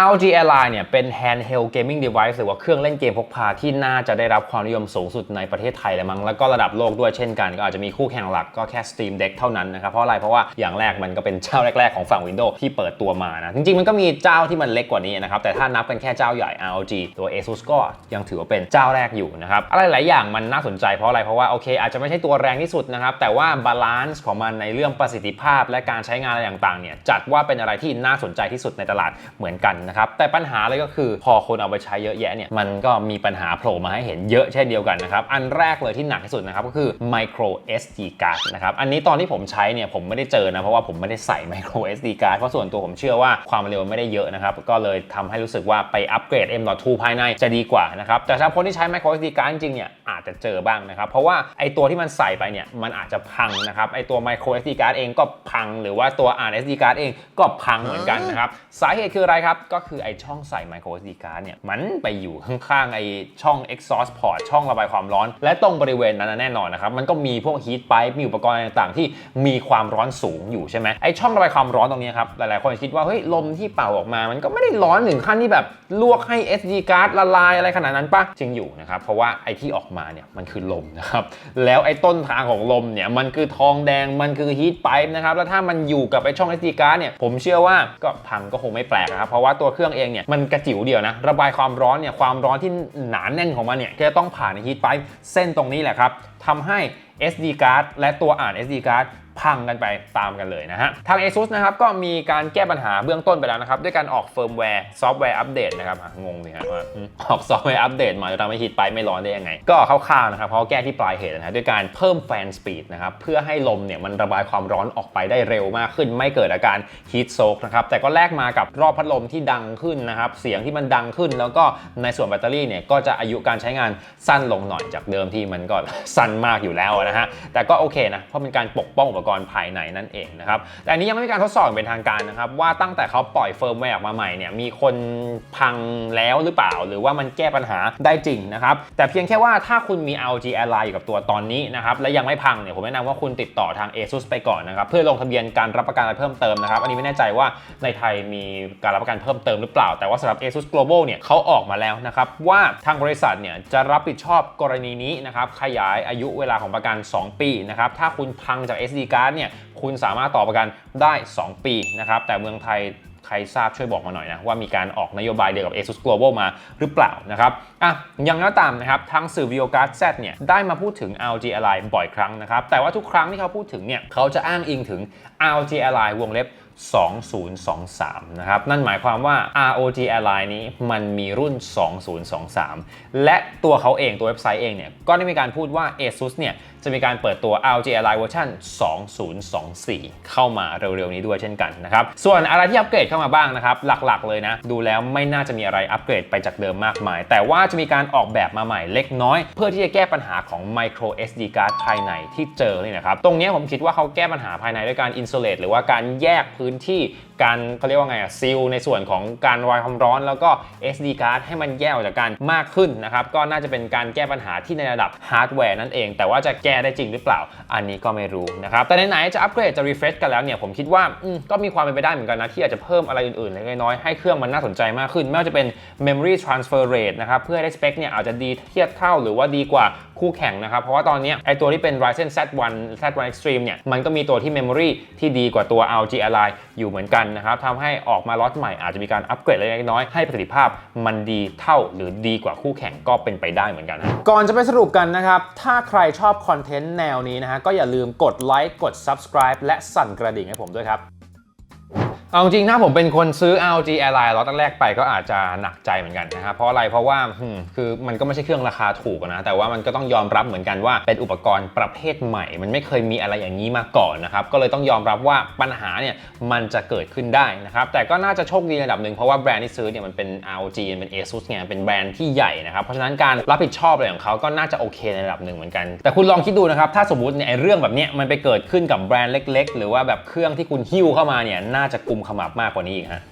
ROG Ally เนี่ยเป็น handheld gaming device หรือว่าเครื่องเล่นเกมพกพาที่น่าจะได้รับความนิยมสูงสุดในประเทศไทยเลยมั้งแล้วก็ระดับโลกด้วยเช่นกัน ก็อาจจะมีคู่แข่งหลักก็แค่ Steam Deck เท่านั้นนะครับ เพราะอะไร เพราะว่าอย่างแรกมันก็เป็นเจ้าแรก ๆ ของฝั่ง Windows ที่เปิดตัวมานะ จริง ๆ มันก็มีเจ้าที่มันเล็กกว่านี้นะครับ แต่ถ้านับกันแค่เจ้าใหญ่ ROG ตัว ASUS ก็ยังถือว่าเป็นเจ้าแรกอยู่นะครับอะไรหลายอย่างมันน่าสนใจเพราะอะไรเพราะว่าโอเค อาจจะไม่ใช่ตัวแรงที่สุดนะครับแต่ว่าบาลานซ์ของมันในเรื่องประสิทธิภาพ และการใช้งานอะไรต่างๆเนี่ยจัดว่าเป็นอะไรที่น่าสนใจที่สุดในตลาดเหมือนกันนะครับแต่ปัญหาเลยก็คือพอคนเอาไปใช้เยอะแยะเนี่ยมันก็มีปัญหาโผล่มาให้เห็นเยอะเช่นเดียวกันนะครับอันแรกเลยที่หนักที่สุดนะครับก็คือ micro SD card นะครับอันนี้ตอนที่ผมใช้เนี่ยผมไม่ได้เจอนะเพราะว่าผมไม่ได้ใส่ micro SD card เพราะส่วนตัวผมเชื่อว่าความเร็วไม่ได้เยอะนะครับก็เลยทำให้รู้สึกว่าไปอัปเกรด M.2 ภายในจะดีกว่านะครับแต่สำหรับคนที่ใช้ micro SD card จริงเนี่ย จจะเจอบ้างนะครับ เพราะว่าไอตัวที่มันใส่ไปเนี่ยมันอาจจะพังนะครับไอตัว micro SD card เองก็พังหรือว่าตัวอ่าน SD card เองก็พังเหมือนกันนะครับ สาเหตุคืออะไรครับ ก็คือไอช่องใส่ micro SD card เนี่ยมันไปอยู่ข้างๆไอช่อง exhaust port ช่องระบายความร้อน และตรงบริเวณนั้นแน่นอนนะครับมันก็มีพวก heat pipe มีอุปกรณ์ต่างๆ ที่มีความร้อนสูงอยู่ใช่ไหมไอช่องระบายความร้อนตรงนี้ครับหลายๆคนคิดว่าเฮ้ยลมที่เป่าออกมา มันก็ไม่ได้ร้อนถึงขั้นที่แบบลวกให้ SD card ละลายอะไรขนาดนั้นปะจริงอยู่นะครับเพราะว่าไอที่ออกมาเนี่ยมันคือลมนะครับแล้วไอ้ต้นทางของลมเนี่ยมันคือทองแดงมันคือฮีทไปป์นะครับแล้วถ้ามันอยู่กับไอ้ช่อง SD card เนี่ยผมเชื่อว่าก็พังก็คงไม่แปลกนะครับเพราะว่าตัวเครื่องเองเนี่ยมันกระจิ๋วเดียวนะระบายความร้อนเนี่ยความร้อนที่หนาแน่นของมันเนี่ยจะต้องผ่านฮีทไปป์เส้นตรงนี้แหละครับทำให้ SD card และตัวอ่าน SD card พังกันไปตามกันเลยนะฮะ ทาง ASUS นะครับก็มีการแก้ปัญหาเบื้องต้นไปแล้วนะครับ ด้วยการออกเฟิร์มแวร์ซอฟต์แวร์อัปเดตนะครับงงเลยฮะว่าออกซอฟต์แวร์อัปเดตมาจะทำให้ฮีทไปไม่ร้อนได้ยังไง ก็คร่าวๆนะครับเพราแก้ที่ปลายเหตุนะฮะด้วยการเพิ่มแฟนสปีดนะครับเพื่อให้ลมเนี่ยมันระบายความร้อนออกไปได้เร็วมากขึ้น ไม่เกิดอาการฮีทโซกนะครับแต่ก็แลกมากับรอบพัดลมที่ดังขึ้นนะครับเสียงที่มันดังขึ้น แล้วก็ในส่วนแบตเตอรี่เนี่ยก็จะอายุการใช้งานสั้นลงหน่อยจากเดิมที่มันก็สั้นมากอยู่แล้วนะฮะแต่ก็โอเคนะเพราะเป็นการปกป้องอุปกรณ์ภายในนั่นเองนะครับ แต่อันนี้ยังไม่มีการทดสอบอย่างเป็นทางการนะครับ ว่าตั้งแต่เขาปล่อยเฟิร์มแวร์ออกมาใหม่เนี่ยมีคนพังแล้วหรือเปล่า หรือว่ามันแก้ปัญหาได้จริงนะครับ แต่เพียงแค่ว่าถ้าคุณมี ROG Ally อยู่กับตัวตอนนี้นะครับและยังไม่พังเนี่ยผมแนะนำว่าคุณติดต่อทาง ASUS ไปก่อนนะครับเพื่อลงทะเบียนการรับประกันอะไรเพิ่มเติมนะครับอันนี้ไม่แน่ใจว่าในไทยมีการรับประกันเพิ่มเติมหรือเปล่า แต่ว่าสำหรับ ASUS Global เนี่ยเขาออกมาแล้วนะครับว่าทางบริษัทเนี่ยจะรับผิดชอบกรณีนี้นะครับขยายอายุเวลาของประกัน 2 ปีนะครับถ้าคุณพังจาก SD การ์ดเนี่ยคุณสามารถต่อประกันได้ 2 ปีนะครับแต่เมืองไทยใครทราบช่วยบอกมาหน่อยนะ ว่ามีการออกนโยบายเดียวกับ ASUS Global มาหรือเปล่านะครับอะยังก็ตามนะครับทางสื่อ VideoCard Z เนี่ยได้มาพูดถึง ROG Ally บ่อยครั้งนะครับ แต่ว่าทุกครั้งที่เขาพูดถึงเนี่ยเขาจะอ้างอิงถึง ROG Ally วงเล็บ2023 นะครับ นั่นหมายความว่า ROG Ally นี้มันมีรุ่น 2023 และตัวเขาเองตัวเว็บไซต์เองเนี่ย ก็ได้มีการพูดว่า ASUS เนี่ย จะมีการเปิดตัว ROG Ally เวอร์ชัน2024 เข้ามาเร็วๆนี้ด้วยเช่นกันนะครับ ส่วนอะไรที่อัปเกรดเข้ามาบ้างนะครับ หลักๆเลยนะ ดูแล้วไม่น่าจะมีอะไรอัปเกรดไปจากเดิมมากมาย แต่ว่าจะมีการออกแบบมาใหม่เล็กน้อย เพื่อที่จะแก้ปัญหาของ micro SD card ภายในที่เจอนี่นะครับตรงนี้ผมคิดว่าเขาแก้ปัญหาภายในด้วยการ insulate หรือว่าการแยกพืพื้นที่ การเขาเรียกว่าไงอะซีลในส่วนของการระบายความร้อนแล้วก็ SD card ให้มันแยกออกจากกันมากขึ้นนะครับก็น่าจะเป็นการแก้ปัญหาที่ในระดับฮาร์ดแวร์นั่นเอง แต่ว่าจะแก้ได้จริงหรือเปล่า อันนี้ก็ไม่รู้นะครับแต่ไหนๆจะอัปเกรดจะ refresh กันแล้วเนี่ยผมคิดว่าก็มีความเป็นไปได้เหมือนกันนะที่อาจจะเพิ่มอะไรอื่นๆเล็กน้อยให้เครื่องมันน่าสนใจมากขึ้น ไม่ว่าจะเป็น memory transfer rate นะครับเพื่อให้ได้สเปคเนี่ยอาจจะดีเทียบเท่าหรือว่าดีกว่าคู่แข่งนะครับเพราะว่าตอนนี้ไอตัวที่เป็น Ryzen Z1 Z1 Extreme เนี่ยมันก็มีตัวที่ memory ที่ดีกว่าตัว ROG Ally อยู่เหมือนกันนะครับทำให้ออกมาล็อตใหม่อาจจะมีการอัปเกรดเล็กน้อยให้ประสิทธิภาพมันดีเท่าหรือดีกว่าคู่แข่งก็เป็นไปได้เหมือนกันนะก่อนจะไปสรุปกันนะครับ ถ้าใครชอบคอนเทนต์แนวนี้นะฮะก็อย่าลืมกดไลค์กด subscribe และสั่นกระดิ่งให้ผมด้วยครับ เอาจริงถ้าผมเป็นคนซื้อ ROG Ally ล็อตแรกไปก็อาจจะหนักใจเหมือนกันนะครับเพราะอะไรเพราะว่าคือมันก็ไม่ใช่เครื่องราคาถูกนะแต่ว่ามันก็ต้องยอมรับเหมือนกันว่าเป็นอุปกรณ์ประเภทใหม่ มันไม่เคยมีอะไรอย่างนี้มาก่อนนะครับก็เลยต้องยอมรับว่าปัญหาเนี่ยมันจะเกิดขึ้นได้นะครับแต่ก็น่าจะโชคดีในระดับหนึ่งเพราะว่าแบรนด์ที่ซื้อเนี่ยมันเป็น ROG เป็น ASUS ไงเป็นแบรนด์ที่ใหญ่นะครับเพราะฉะนั้นการรับผิดชอบอะไรของเขาก็น่าจะโอเคในระดับหนึ่งเหมือนกัน แต่คุณลองคิดดูนะครับถ้าสมมติเนี่ยเรื่องแบบเนี้ยมันไปเกิดขึ้นกับแบรนด์เล็ก ๆ หรือว่าแบบเครื่องที่คุณหิ้วเข้ามาเนี่ยน่าจะกุมขมับมากกว่านี้อีกฮะ